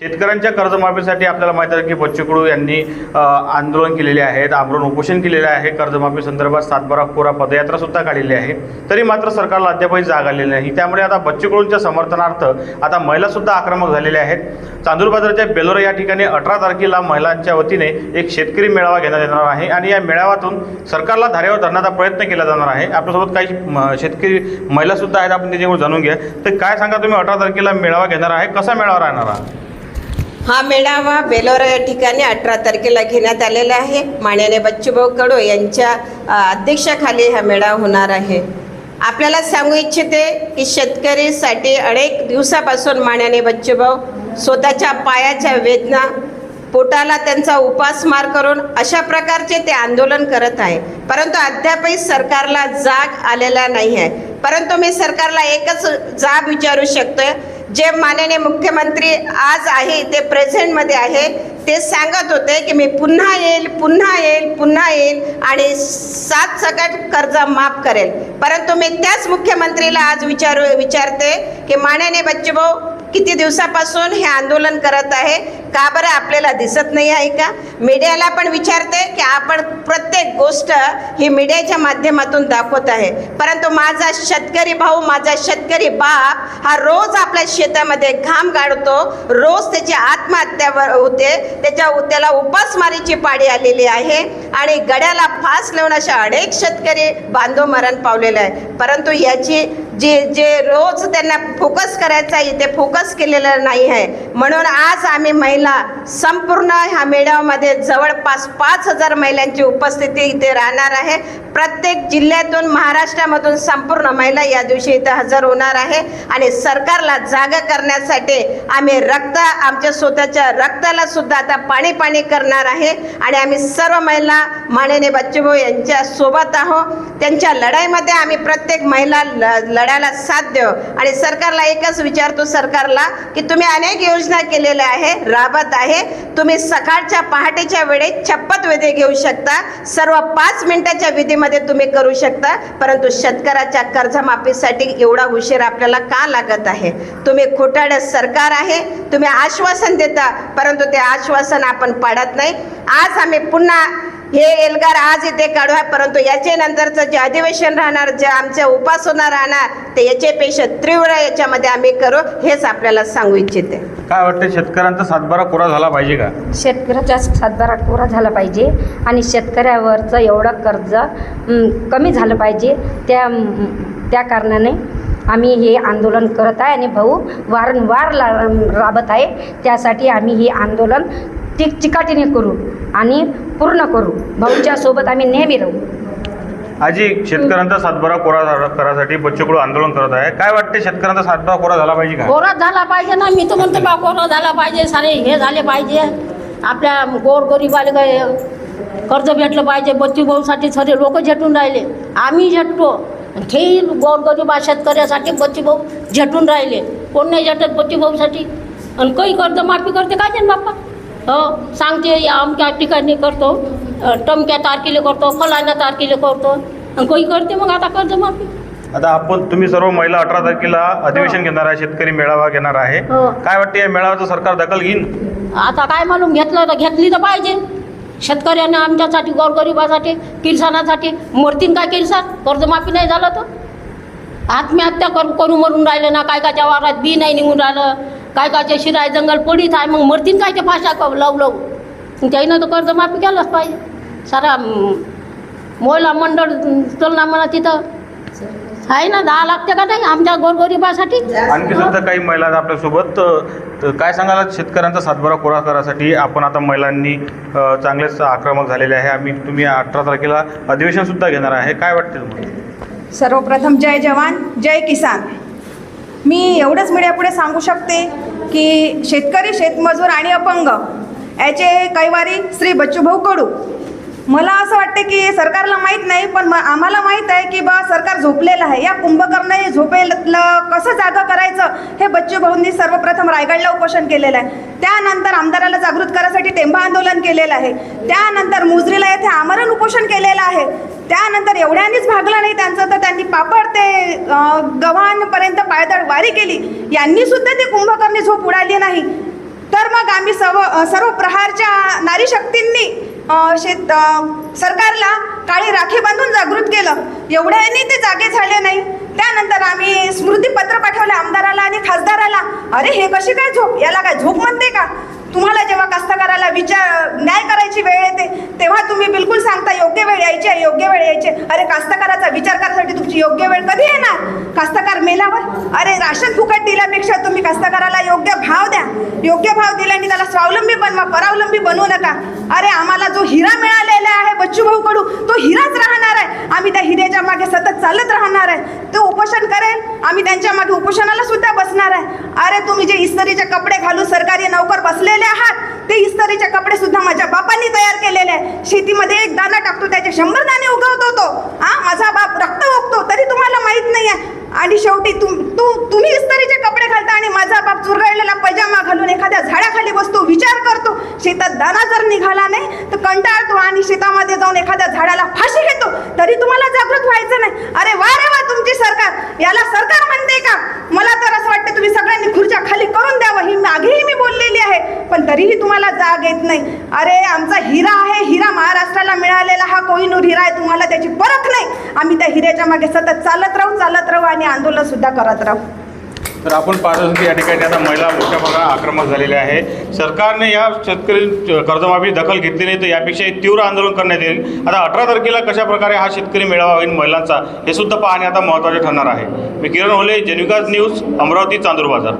शेतकऱ्यांच्या कर्जमाफीसाठी आपल्याला माहिती आहे की बच्चू कडू यांनी आंदोलन केलेले आहेत आमरण उपोषण केलेले आहे. कर्जमाफी संदर्भात सातबारा कोरा पदयात्रा सुद्धा काढलेली आहे. तरी मात्र सरकारला अद्यापही जाग आलेली नाही. त्यामुळे आता बच्चू कडूंच्या समर्थनार्थ आता महिला सुद्धा आक्रमक झालेल्या आहेत. चांदूर बाजारच्या बेलोरा या ठिकाणी अठरा तारखेला महिलांच्या वतीने एक शेतकरी मेळावा घेण्यात येणार आहे आणि या मेळाव्यातून सरकारला धारेवर धरण्याचा प्रयत्न केला जाणार आहे. आपल्यासोबत काही म, शेतकरी महिला सुद्धा आहेत. आपण त्याच्याकडून जाणून घ्या तर काय सांगा तुम्ही? अठरा तारखेला मेळावा घेणार आहे. कसा मेळावा राहणार आहे हा मेळावा बेलोरा या ठिकाणी अठरा तारखेला घेण्यात आलेला आहे. मान्याने बच्चूभाऊ कडू यांच्या अध्यक्षाखाली हा मेळावा होणार आहे. आपल्याला सांगू इच्छिते की शेतकरीसाठी अनेक दिवसापासून मान्याने बच्चूभाऊ स्वतःच्या पायाच्या वेदना पोटाला त्यांचा उपासमार करून अशा प्रकारचे ते आंदोलन करत आहे. परंतु अद्यापही सरकारला जाग आलेला नाही आहे. परंतु मी सरकारला एकच जाब विचारू शकतोय जे माननीय मुख्यमंत्री आज आहे ते प्रेझेंटमध्ये आहे ते सांगत होते की मी पुन्हा येईल पुन्हा येईल पुन्हा येईल आणि सात सकट कर्ज माफ करेल. परंतु मी त्याच मुख्यमंत्रीला आज विचारू विचारते की माननीय बच्चूभाऊ किती दिवसापासून हे आंदोलन करत आहे? का बरं आपल्याला दिसत नाही आहे का? मीडियाला पण विचारते की आपण प्रत्येक गोष्ट ही मीडियाच्या माध्यमातून दाखवत आहे. परंतु माझा शेतकरी भाऊ माझा शेतकरी बाप हा रोज आपल्या शेतामध्ये घाम गाडतो. रोज त्याची आत्महत्या होते. त्याच्या त्याला उपासमारीची पाडी आलेली आहे आणि गड्याला फास लावून अशा अनेक शेतकरी बांधव मरण पावलेले आहे. परंतु याची जे जे रोज त्यांना फोकस करायचा आहे ते फोकस केलेलं नाही आहे. म्हणून आज आम्ही महिला संपूर्ण ह्या मेळाव्यामध्ये जवळपास पाच हजार महिलांची उपस्थिती इथे राहणार आहे. प्रत्येक जिल्ह्यातून महाराष्ट्रामधून संपूर्ण महिला या दिवशी इथं हजर होणार आहे. आणि सरकारला जागा करण्यासाठी आम्ही रक्त आमच्या स्वतःच्या रक्ताला सुद्धा आता पाणी पाणी करणार आहे. आणि आम्ही सर्व महिला माननीय बच्चूभाऊ यांच्या सोबत आहोत. त्यांच्या लढाईमध्ये आम्ही प्रत्येक महिला ल- लढायला साथ देव आणि सरकारला एकच विचारतो सरकारला की तुम्ही अनेक योजना केलेल्या आहे राबत आहे. तुम्ही सकाळच्या पहाटेच्या वेळेत छप्पत विधी घेऊ शकता. सर्व पाच मिनिटाच्या विधीमध्ये तुम्ही करू शकता. परंतु शेतकऱ्याच्या कर्जमाफीसाठी एवढा उशीर आपल्याला का लागत आहे? तुम्ही खोटाड सरकार आहे तुम्ही आश्वासन देता परंतु ते आश्वासन आपण पाडत नाही. आज आम्ही पुन्हा हे एल्गार आज इथे काढू आहे परंतु नंतरचं जे अधिवेशन राहणार जे आमच्या उपासना राहणार ते याच्यापेक्षा तीव्र याच्यामध्ये आम्ही करू हेच आपल्याला सांगू इच्छिते. काय वाटतं शेतकऱ्यांचा सातबारा कोरा झाला पाहिजे का? शेतकऱ्याचा सातबारा कोरा झाला पाहिजे आणि शेतकऱ्यावरचं एवढं कर्ज कमी झालं पाहिजे त्या त्या कारणाने आम्ही हे आंदोलन करत आहे आणि भाऊ वारंवार ला राबत आहे. त्यासाठी आम्ही हे आंदोलन टिक चिकाटीने करू आणि पूर्ण करू. भाऊच्या सोबत आम्ही नेहमी राहू. आजी शेतकऱ्यांचा सातबारा कोरा झाला- करासाठी बच्चूकडू आंदोलन करत आहे. काय वाटते शेतकऱ्यांचा सातबारा कोरा झाला पाहिजे का? कोरा झाला पाहिजे ना. मी तर म्हणतो बा कोरा झाला पाहिजे. सारे हे झाले पाहिजे. आपल्या गोरगरीबाला काय कर्ज भेटलं पाहिजे. बच्चू भाऊसाठी सगळे लोक झटून राहिले. आम्ही झटतो. ते गोरगरीबा शेतकऱ्यासाठी बच्चू भाऊ झटून राहिले. कोण नाही झटत बच्चू भाऊसाठी? आणि काही कर्ज माफी करते काय ते बाप्पा? हो सांगते या अमक्या ठिकाणी करतो. टमक्या तारखेला करतो फलाण्या तारखेला करतो. आणि काही करते मग आता कर्ज माफी. आता आपण तुम्ही सर्व महिला अठरा तारखेला अधिवेशन घेणार आहे शेतकरी मेळावा घेणार आहे. हो. काय वाटते या मेळाव्याचं सरकार दखल घेईन? आता काय मालूम घेतलं तर घेतली तर पाहिजे. शेतकऱ्यांना आमच्यासाठी गोरगरिबासाठी किरसानासाठी मरतीन काय किरसान? कर्जमाफी नाही झालं तर. आत्महत्या कर करू मरून राहिले ना काय कायच्या वावरात बी नाही निघून राहिलं. काय कायच्या शिराय जंगल पडीत आहे मग मरतीन काय ते फाशा क लव लव. त्याईनं तर कर्जमाफी केलंच पाहिजे. सारा महिला मंडळ चलना म्हणा तिथं. आहे ना दहा लागते का नाही आमच्या गोरगरिबासाठी? आणखी सुद्धा काही महिला आपल्यासोबत तर- तर काय सांगाल शेतकऱ्यांचा सातबारा कोरा करासाठी आपण आता महिलांनी चांगलेच आक्रमक झालेले आहे. आम्ही तुम्ही अठरा तारखेला अधिवेशन सुद्धा घेणार आहे. काय वाटते तुम्हाला? सर्वप्रथम जय जवान जय किसान. मी एवढंच मीडियापुढे सांगू शकते की शेतकरी शेतमजूर आणि अपंग याचे कैवारी श्री बच्चूभाऊ कडू. मला असं वाटते की सरकारला माहीत नाही पण आम्हाला माहीत आहे की बा सरकार झोपलेलं आहे. या कुंभकर्ण झोपेलं कसं जागा करायचं हे बच्चूभाऊंनी सर्वप्रथम रायगडला उपोषण केलेलं आहे. त्यानंतर आमदाराला जागृत करायसाठी टेंबा आंदोलन केलेलं आहे. त्यानंतर मुजरीला येथे आमरण उपोषण केलेलं आहे. त्यानंतर एवढ्यांनीच भागलं नाही त्यांचं तर त्यांनी पापड ते गव्हाणपर्यंत पायदळ वारी केली. यांनी सुद्धा ती कुंभकर्णी झोप उडाली नाही. तर मग आम्ही सर्व सर्व प्रहारच्या नारी शक्तींनी शेत सरकारला काळी राखी बांधून जागृत केलं. एवढ्याने ते जागे झाले नाही. त्यानंतर आम्ही स्मृतीपत्र पाठवलं आमदाराला आणि खासदाराला. अरे हे कशी काय झोप? याला काय झोप म्हणते का? तुम्हाला जेव्हा कास्तकाराला विचार न्याय करायची वेळ येते तेव्हा तुम्ही बिलकुल सांगता योग्य वेळ यायची आहे योग्य वेळ यायची आहे. अरे कास्तकाराचा विचार करण्यासाठी तुमची योग्य वेळ कधी येणार? कास्तकार मेल्यावर? अरे राशन फुकट दिल्यापेक्षा तुम्ही कास्तकाराला योग्य भाव द्या. योग्य भाव दिल्याने त्याला स्वावलंबी बनवा परावलंबी बनवू नका. अरे आम्हाला जो हिरा मिळालेला आहे बच्चू भाऊ कडू तो हिराच राहणार आहे. आम्ही त्या हिऱ्याच्या मागे सतत चालत राहणार आहे. तो उपोषण करेल आम्ही त्यांच्या मागे उपोषणाला सुद्धा बसणार आहे. अरे तुम्ही जे इस्तरीचे कपडे घालून सरकारी नोकर बसलेले आहात ते इस्तरीचे कपडे सुद्धा माझ्या बापांनी तयार केलेले आहे. शेतीमध्ये एक दाना टाकतो त्याचे शंभर दाणे उगवतो तो. हा माझा बाप रक्त ओकतो तरी तुम्हाला माहीत नाही आहे आणि शेवटी तुम तू तुम्ही इस्तरीचे कपडे घालता आणि माझा बाप चुरगळलेला पैजामा घालून एखाद्या झाडाखाली बसतो विचार करतो. शेतात दाना जर निघाला नाही तर कंटाळतो आणि शेतामध्ये जाऊन एखाद्या झाडाला फाशी घेतो. तरी तुम्हाला जागृत व्हायचं नाही. अरे वा रे वा तुमची सरकार याला सरकार म्हणते का? मला तर असं वाटतं तुम्ही सगळ्यांनी खुर्च्या खाली करून द्यावं. ही मागेही मी बोललेली आहे. पण तरीही तुम्हाला जाग येत नाही. अरे आमचा हिरा आहे. हिरा महाराष्ट्राला मिळालेला हा कोहिनूर हिरा आहे. तुम्हाला त्याची परख नाही. आम्ही त्या हिऱ्याच्या मागे सतत चालत राहू चालत राहू आणि आंदोलन सुद्धा करत राहू. तर आपण पाहत की या ठिकाणी आता महिला मोठ्या प्रमाणात आक्रमक झालेल्या आहे सरकारने या शेतकरी कर्जमाफी दखल घेतली नाही तर यापेक्षा तीव्र आंदोलन करण्यात येईल. आता अठरा तारखेला कशा प्रकारे हा शेतकरी मेळावा होईल महिलांचा हे सुद्धा पाहणे आता महत्त्वाचे ठरणार आहे. मी किरण होले जेनिकाज न्यूज अमरावती चांदूर बाजार.